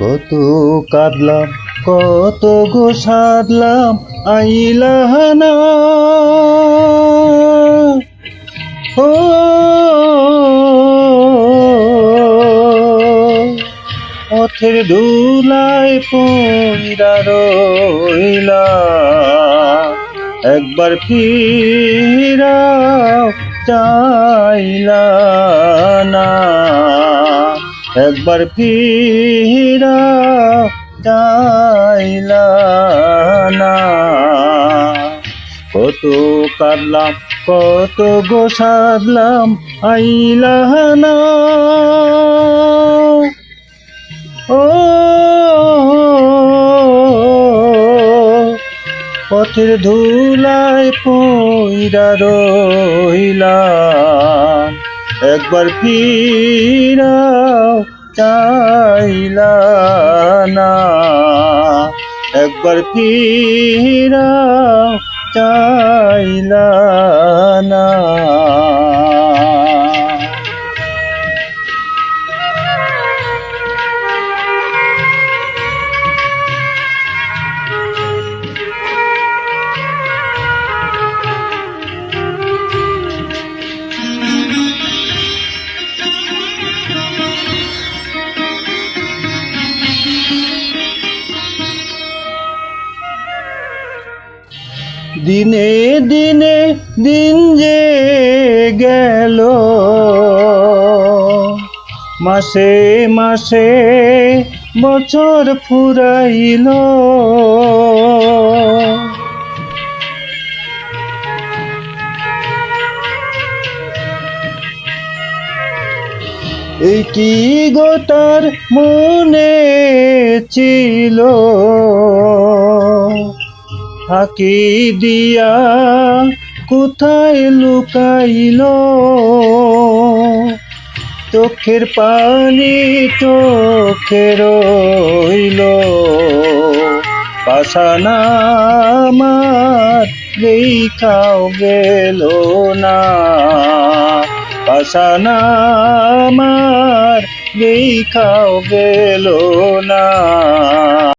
কত কাঁদলাম, কত গো সাধলাম আইলাহানা ও, পথের ধুলায় পইরা রইলা। একবার ফিরাও চাইলা না। একবার ফিরাও চাইলা না কত কাঁদলাম, কত গো সাধলাম আইলা না ও, পথের ধুলায় পইরা রইলাম। একবার ফিরাও চাইলা না। একবার ফিরাও চাইলা না। দিনে দিনে দিন যে গেল। মাসে মাসে বছর ফুরাইল। কি গোটার মনে ছিল? ফাঁকি দিয়া কোথায় লুকাইল? চোখের পানি চোখে রইল। পাশানা আমার রেখাও গেল না। পাশানা আমার রেখাও গেল না।